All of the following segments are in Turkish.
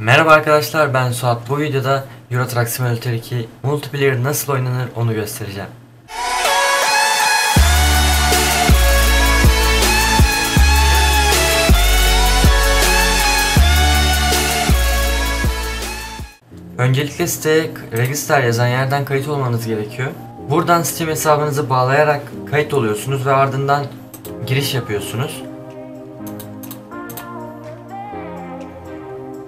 Merhaba arkadaşlar ben Suat. Bu videoda Euro Truck Simulator 2 multiplayer nasıl oynanır onu göstereceğim. Öncelikle siteye register yazan yerden kayıt olmanız gerekiyor. Buradan Steam hesabınızı bağlayarak kayıt oluyorsunuz ve ardından giriş yapıyorsunuz.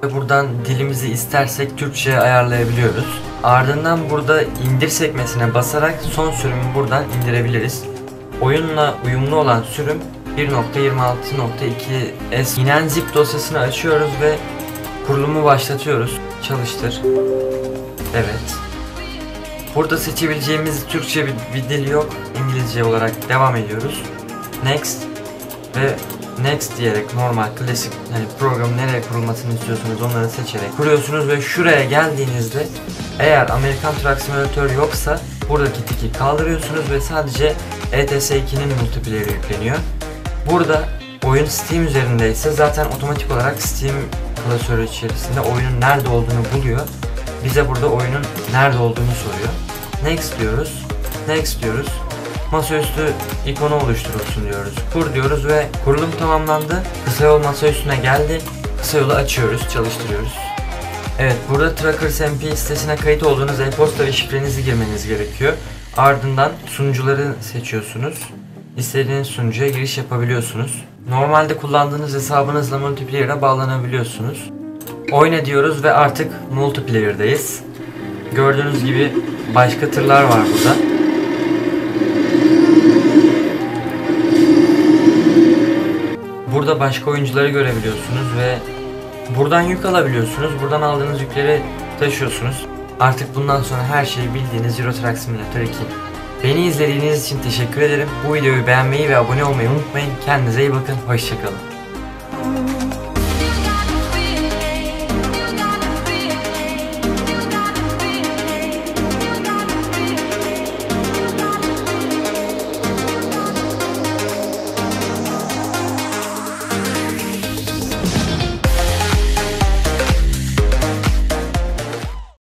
Ve buradan dilimizi istersek Türkçe'ye ayarlayabiliyoruz. Ardından burada indir sekmesine basarak son sürümü buradan indirebiliriz. Oyunla uyumlu olan sürüm 1.26.2s inen zip dosyasını açıyoruz ve kurulumu başlatıyoruz. Çalıştır. Evet. Burada seçebileceğimiz Türkçe bir, bir dil yok. İngilizce olarak devam ediyoruz. Next ve Next diyerek normal klasik hani programın nereye kurulmasını istiyorsanız onları seçerek kuruyorsunuz ve şuraya geldiğinizde eğer Amerikan Truck Simulator yoksa buradaki tiki kaldırıyorsunuz ve sadece ETS 2'nin multiplayer'ı yükleniyor. Burada oyun Steam üzerindeyse zaten otomatik olarak Steam klasörü içerisinde oyunun nerede olduğunu buluyor. Bize burada oyunun nerede olduğunu soruyor. Next diyoruz. Next diyoruz masaüstü ikonu oluşturulsun diyoruz. Kur diyoruz ve kurulum tamamlandı. Kısa yol masa üstüne geldi. Kısa yolu açıyoruz, çalıştırıyoruz. Evet, burada Trackers MP sitesine kayıt olduğunuz e-posta ve şifrenizi girmeniz gerekiyor. Ardından sunucuları seçiyorsunuz. İstediğiniz sunucuya giriş yapabiliyorsunuz. Normalde kullandığınız hesabınızla multiplayer'a bağlanabiliyorsunuz. Oyna diyoruz ve artık multiplayer'dayız. Gördüğünüz gibi başka tırlar var burada. Burada başka oyuncuları görebiliyorsunuz ve buradan yük alabiliyorsunuz. Buradan aldığınız yükleri taşıyorsunuz. Artık bundan sonra her şeyi bildiğiniz Euro Truck Simulator 2. Beni izlediğiniz için teşekkür ederim. Bu videoyu beğenmeyi ve abone olmayı unutmayın. Kendinize iyi bakın. Hoşçakalın.